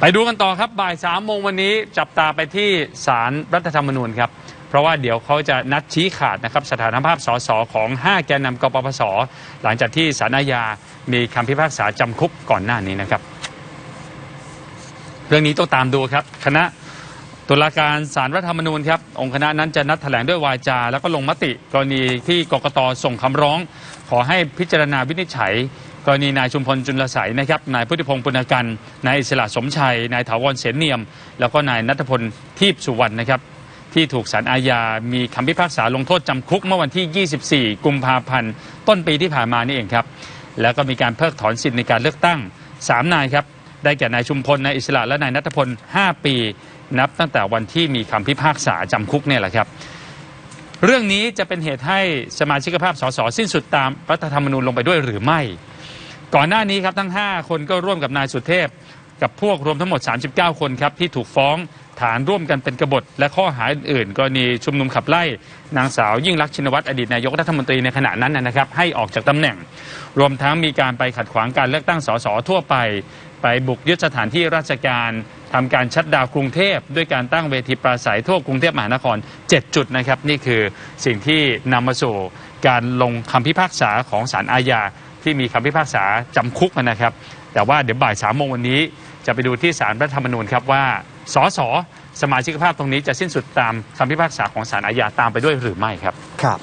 ไปดูกันต่อครับบ่ายสามโมงวันนี้จับตาไปที่ศาลรรัฐธรรมนูญครับ เพราะว่าเดี๋ยวเขาจะนัดชี้ขาดนะครับสถานภาพสสของ 5 แกนนำกปปส หลังจากที่ศาลอาญามีคำพิพากษาจำคุกก่อนหน้านี้นะครับ เรื่องนี้ต้องตามดูครับ คณะตุลาการสารรัฐธรรมนูญครับ องค์คณะนั้นจะนัดแถลงด้วยวาจา แล้วก็ลงมติ กรณีที่กกตส่งคำร้อง ขอให้พิจารณาวินิจฉัย กรณีนายชุมพลจุลใสยนะครับนายพุทธิพงศ์ปุณกันนายอิสระสมชัย นายถาวรเสนเนียม แล้วก็นายนัทพลทีพสุวรรณนะครับ ที่ถูกศาลอาญา มีคำพิพากษาลงโทษจำคุกเมื่อวันที่ 24 กุมภาพันธ์ต้นปีที่ผ่านมานี่เองครับ แล้วก็มีการเพิกถอนสิทธิในการเลือกตั้ง 3 นายครับ ได้แก่นายชุมพลนายอิสระและนายนัทพล 5 ปี นับตั้งแต่วันที่มีคำพิพากษาจำคุกเนี่ยแหละครับเรื่องนี้จะเป็นเหตุให้สมาชิกภาพสสสิ้นสุดตามรัฐธรรมนูญลงไปด้วยหรือไม่ ก่อนหน้านี้ครับทั้ง 5 คนก็ร่วมกับนายสุเทพ กับพวกรวมทั้งหมด 39 คนครับที่ถูกฟ้องฐานร่วมกันเป็นกบฏและข้อหาอื่นๆกรณีชุมนุมขับไล่นางสาวยิ่งรักชินวัตรอดีตนายกรัฐมนตรีในขณะนั้นนะครับ ให้ออกจากตำแหน่ง รวมทั้งมีการไปขัดขวางการเลือกตั้งสสทั่วไป ไปบุกยึดสถานที่ราชการทำการชัดดาวกรุงเทพ ด้วยการตั้งเวทีปราศัยทั่วกรุงเทพมหานคร 7 จุดนะครับ นี่คือสิ่งที่นำมาสู่การลงคำพิพากษาของศาลอาญา ที่มีคำพิพากษาจำคุกนะครับ แต่ว่าเดี๋ยวบ่ายสามโมงวันนี้จะไปดูที่ศาลรัฐธรรมนูญครับว่าสสสมาชิกภาพตรงนี้จะสิ้นสุดตามคำพิพากษาของศาลอาญาตามไปด้วยหรือไม่ครับครับ